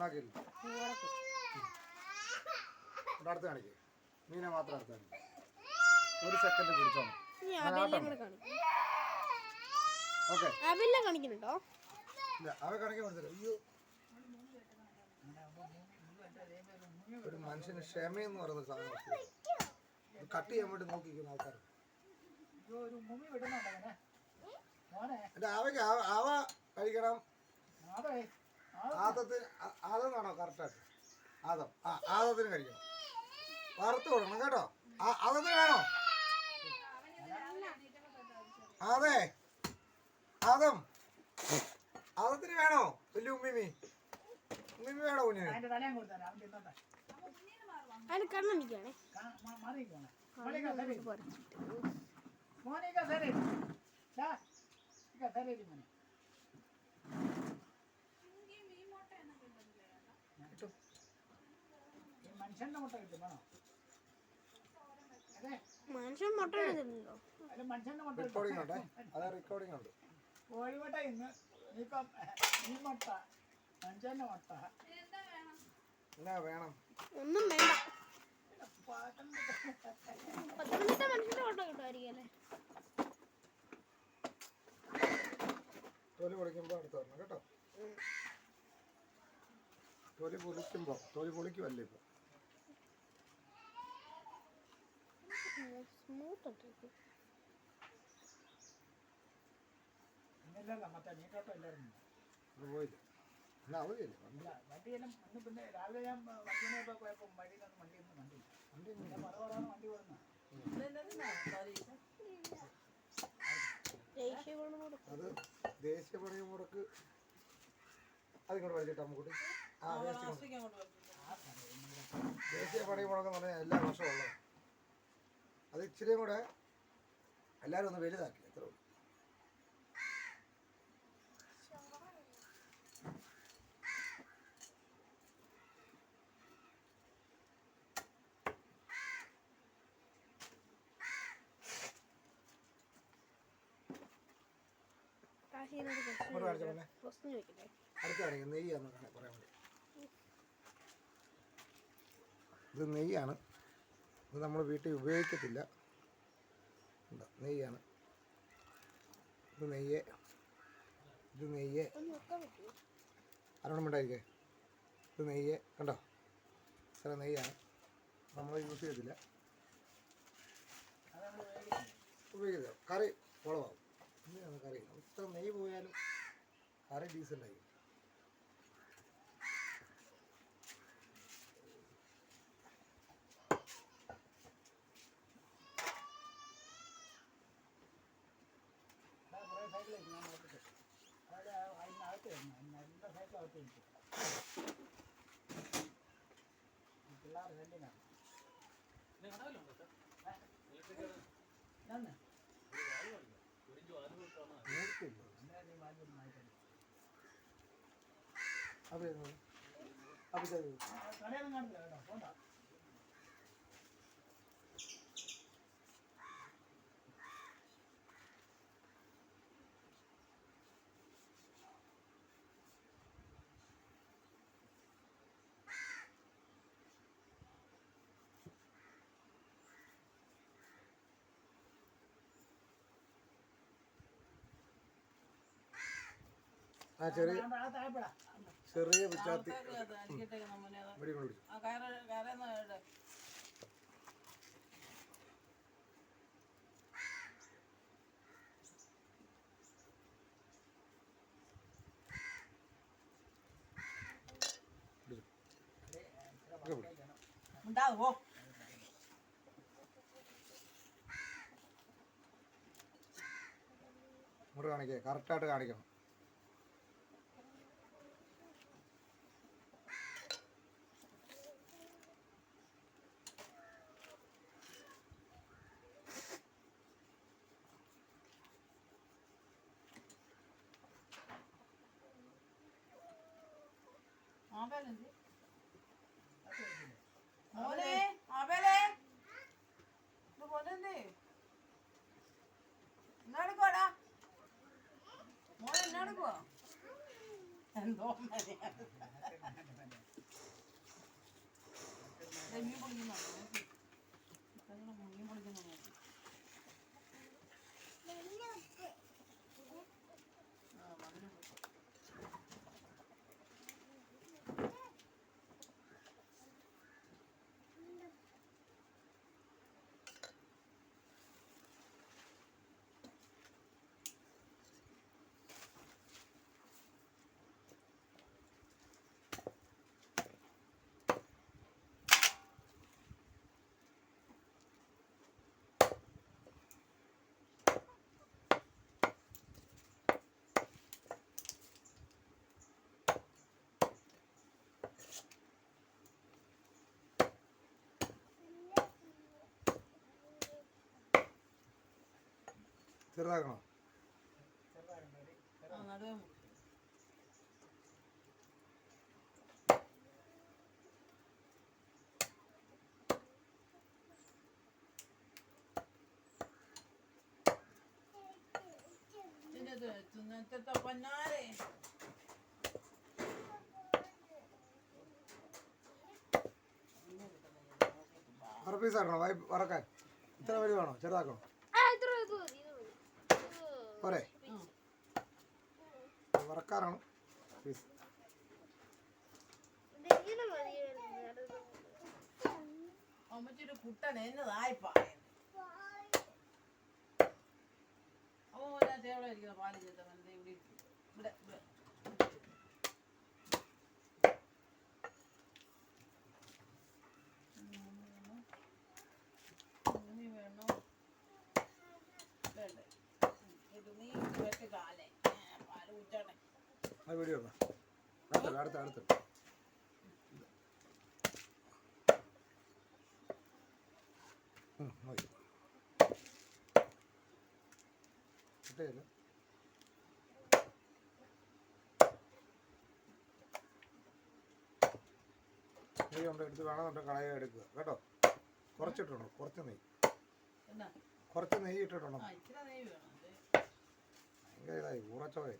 ഓണാക്കില്ല ഇവിടെ അടുത്ത് കാണിക്കേ. മീനെ മാത്രം അടുത്ത് കാണിക്കും. ഒരു സെക്കൻഡ് പിടിച്ചോണം ഓക്കെ. കാണിക്കുന്നുണ്ടോ? ഇല്ല അവ കാണിക്കാൻ അയ്യോ. ഒരു മനുഷ്യന് ക്ഷമയെന്ന് പറയുന്ന സാധനം കട്ട് ചെയ്യാൻ വേണ്ടി നോക്കിക്കുന്ന ആൾക്കാർ എന്റെ അവയ്ക്ക് ആവ ആവ കഴിക്കണം. ആദത്തിന് ആ- ആദമെന്നാണോ കറക്റ്റായിട്ട് ആദം. ആ ആദത്തിന് കഴിക്കണം. വറുത്ത് കൊടുക്കണം കേട്ടോ? ആ ആദത്തിന് വേണോ? അതെ ആദം. ആദത്തിന് വേണോ? വലിയ ഉമ്മിമി. ഉമ്മിമി വേണോ കുഞ്ഞിന്? അതിന് കണ്ണെനിക്കാണേ കാ- മാ- മാറി പോണേ മോനെ കസേര പോരെ മോനെ കസേര ഡാ ഈ കസേര ഇരി മോനെ കിട്ടും ഈ മനുഷ്യന്റെ മുട്ട കിട്ടും വേണോ? മനുഷ്യൻ മുട്ട ഇടുന്നുണ്ടോ അല്ല മനുഷ്യന്റെ മുട്ട കിട്ടും. റെക്കോർഡിംഗ് ഉണ്ട്. അതെ റെക്കോർഡിംഗ് ഉണ്ട്. കോഴിമുട്ട ഇന്ന് ഈ മുട്ട മനുഷ്യന്റെ മുട്ട. എന്നാ വേണം? ഒന്നും വേണ്ട. പത്തനംതിട്ട പത്തനംതിട്ട മനുഷ്യന്റെ മുട്ട കിട്ടുമായിരിക്കും അല്ലേ? തൊലി പൊളിക്കുമ്പോൾ അടുത്ത് വരണം കേട്ടോ. തൊലി പൊളിക്കുമ്പോൾ തൊലി പൊളിക്കുമല്ലേ ഇപ്പോൾ സ്മൂത്ത് ഉണ്ട് ഇന്നില്ലല്ലോ മറ്റേ നീട്ടോട്ടം ഇല്ലായിരുന്നു ഇത് പോയില്ല എന്നാ അവധിയല്ലേ വണ്ടി? ഇല്ല വണ്ടിയെല്ലാം അന്ന് പിന്നെ രാവിലെ ഞാൻ വണ്ടിനെ പോയപ്പോൾ വഴിയിലൊന്നും വണ്ടിയൊന്നും കണ്ടില്ല. വണ്ടി പിന്നെ പറവറാണ് വണ്ടി ഓടുന്നത് ദേശീയ ഗുണമോട് അത് ദേശീയ പണി മുടക്ക്. അതിങ്ങോട്ട് വലിച്ചിട്ട് നമുക്ക് ആ ദേശീയ പണി മുടക്കെന്ന് പറഞ്ഞാൽ എല്ലാ വർഷവും ഉള്ളതാണ് അത് ഇച്ചിരി കൂടെ എല്ലാവരും ഒന്ന് വലുതാക്കി അത്രേ ഉള്ളൂ. അടുത്ത് നെയ്യാന്ന് പറയാൻ വേണ്ടി. ഇത് നെയ്യാണ്. ഇത് നമ്മൾ വീട്ടിൽ ഉപയോഗിക്കത്തില്ല. എന്താ നെയ്യാണ്. ഇത് നെയ്യ്. ഇത് നെയ്യ്. ഉണ്ടായിരിക്കേ ഇത് നെയ്യ്. കണ്ടോ? ഇത്ര നെയ്യാണ്. നമ്മൾ യൂസ് ചെയ്യത്തില്ല. ഉപയോഗിക്കില്ല കറി കുളമാകും കറി ഇത്ര നെയ്യ് പോയാലും കറി ഡീസന്റായിരിക്കും അതെ അപ്പൊ കടയൊന്നും കാണില്ല കേട്ടോ പോണ്ട ആ ചെറിയ ചെറിയ പിച്ചാത്തി ഇവിടെ കൊണ്ട് ഉണ്ടാവും പോ. ഇങ്ങോട്ട് കറക്റ്റായിട്ട് കാണിക്കണം. മോനെ ആവേലേ ഇത് പോലെന്തേ എന്നാടുക്കോടാ മോനെ എന്നാടുക്കുവാ എന്തോ മീൻ പൊളിക്കുന്നു മീൻ പൊളിക്കുന്നു നോക്ക്. ചെറുതാക്കണോ. തിന്നത്തെ പൊന്നാരെ വറക്കാൻ. ഇത്ര വരി വേണോ? ചെറുതാക്കണോ ആ ഇത്ര ഇത് മതി ഇത് മതി ഇത് പോരെ വറക്കാറാണ്. പീസ് അമ്മച്ചിയുടെ കുട്ടൻ എന്നതായി ഓ ഞാൻ ഇരിക്കുന്ന പാൽ ചെയ്ത ഇവിടെ. ഇവിടെ ഇവിടെ ഉണ്ണി വേണോ വേണ്ടേ ഇത് നീ വെച്ച് കാലേ പാൽ കുറ്റണേ അത് വീഡിയോ അടുത്ത അടുത്ത അടുത്ത. മതി കിട്ടിയല്ലോ നെയ്യ് എടുത്ത് വേണമെന്നുണ്ട് കളയ എടുക്കുക. കേട്ടോ? കുറച്ചിട്ടുണ്ടോ? കുറച്ച് നെയ്യ്. കുറച്ച് നെയ്യ് ഇട്ടിട്ടുണ്ടോ. ഭയങ്കര ഇതായി. ഉറച്ചോയെ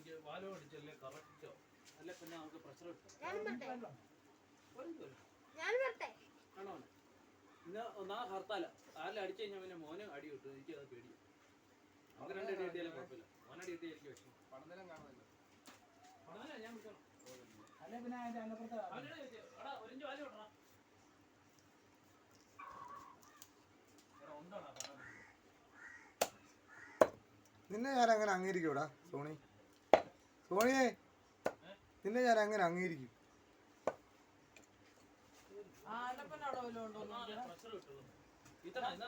ഒരു ഇത് വാലോ അടിച്ചല്ലേ കറക്റ്റോ? അല്ലെ പിന്നെ നമുക്ക് പ്രഷർ കിട്ടും ഞാനും വരട്ടെ. ഒരു ഇതുമില്ല. ഞാനും വരട്ടെ. ആണോ മോനെ? ഇന്ന് ഒന്നാ ഹർത്താല. ആരിൽ അടിച്ചു കഴിഞ്ഞാൽ പിന്നെ മോന് അടി കിട്ടും. എനിക്ക് അത് പേടി നമുക്ക് രണ്ട് അടി കിട്ടിയാലും കുഴപ്പമില്ല. മോനടി കിട്ടിയ എനിക്ക് വിഷമം. പടനിലം കാണുമല്ലോ പടനില ഞാൻ വിളിക്കണം അല്ലെ പിന്നെ അതിന്റെ അന്നപ്പുറത്ത് അവനോട് ചോദിച്ചു എടാ ഒരു ഇഞ്ച് വാൽ വിടണം എടാ ഉണ്ടോടാ പറയാൻ നിന്നെ ഞാൻ അങ്ങനെ അംഗീകരിക്കൂടാ സോണി? സോണിയെ നിന്നെ ഞാൻ അങ്ങനെ അംഗീകരിക്കും. പ്രഷർ കിട്ടും ഇത്ര എന്താ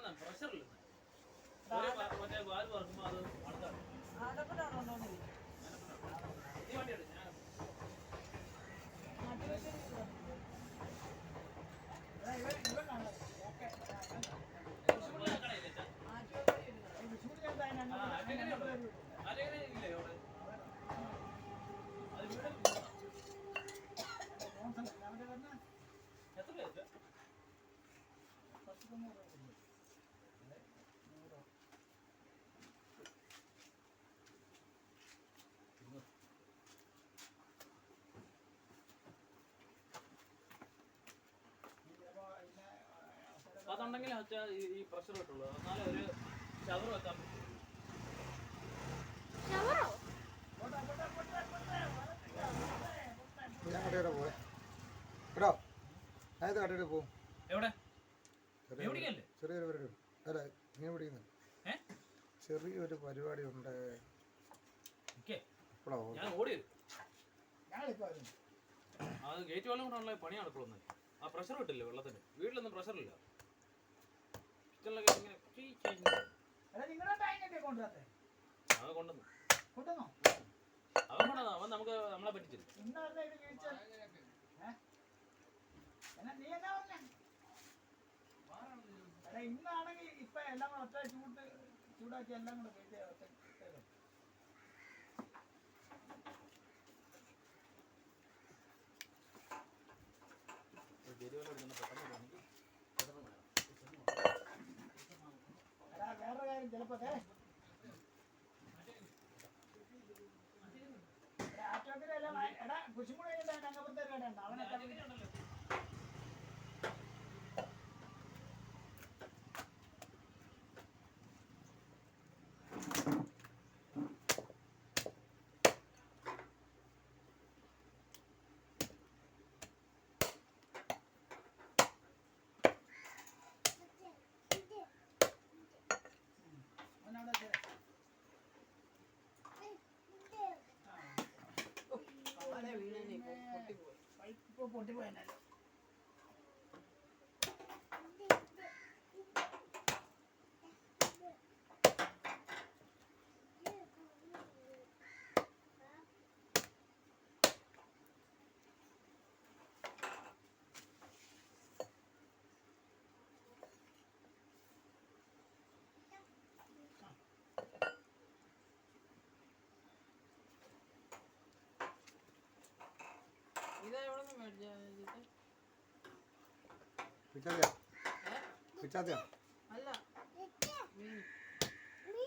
അതുണ്ടെങ്കിൽ വെച്ചാൽ ഈ പ്രഷർ കിട്ടുള്ളൂ എന്നാലും ഒരു ഷവർ വെക്കാൻ പറ്റും കടയുടെ എവിടെ? ചെറിയൊരു പരിപാടി. അല്ല നീ പിടിക്കുന്നുണ്ട് ചെറിയൊരു പരിപാടി ഉണ്ട്. അത് ഗേറ്റ് വെള്ളം കൊണ്ടുള്ള പണി നടക്കുള്ളൂ ആ പ്രഷർ കിട്ടില്ല വെള്ളത്തിന്? വീട്ടിലൊന്നും പ്രഷർ ഇല്ല. കിച്ചണിലൊക്കെ ഇങ്ങനെ? അത് കൊണ്ടുവന്നോ? അവൻ കൊണ്ടുവന്നു. അവൻ നമുക്ക് നമ്മളെ പറ്റിച്ചില്ല ഇന്നായിരുന്നോ ഇത് വീഴ്ച? ഏ? എന്നാ നീ എന്നാ പറഞ്ഞെ? എടാ, ഇന്നാണെങ്കിൽ ഇപ്പൊ എല്ലാം ഒറ്റ ചൂട് ചൂടാക്കി എല്ലാം കൂടെ പൊട്ടിപ്പോയി. പൊട്ടിപ്പോയല്ലോ ഇതാ എവിടെ നിന്ന് മേടിച്ച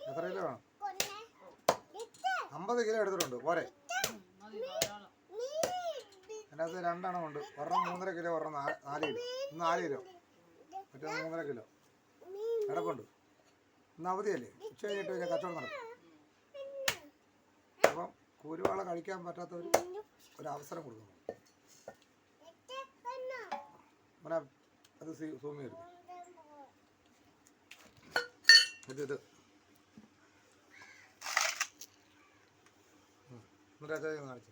എത്ര കിലോ വേണം? അമ്പത് കിലോ എടുത്തിട്ടുണ്ട്. പോരെ. അതിനകത്ത് രണ്ടെണ്ണം ഉണ്ട്. ഒരെണ്ണം മൂന്നര കിലോ ഒരെണ്ണം നാല് കിലോ. ഇന്ന് നാല് കിലോ. മറ്റേ മൂന്നര കിലോ. കിടപ്പുണ്ട്. ഇന്ന് അവധിയല്ലേ? ഉച്ച കഴിഞ്ഞിട്ട് കഴിഞ്ഞാൽ കച്ചവടം നടക്കും. അപ്പം കൂരുവാള കഴിക്കാൻ പറ്റാത്തവർ ഒരു അവസരം കൊടുക്കുന്നു അത് സൂമി എടുക്കും ഇത് ഇത്. എന്നിട്ട് അച്ഛൻ കാണിച്ചു.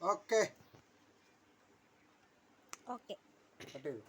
ഓക്കെ. ഓക്കെ. കട്ട് ചെയ്തു.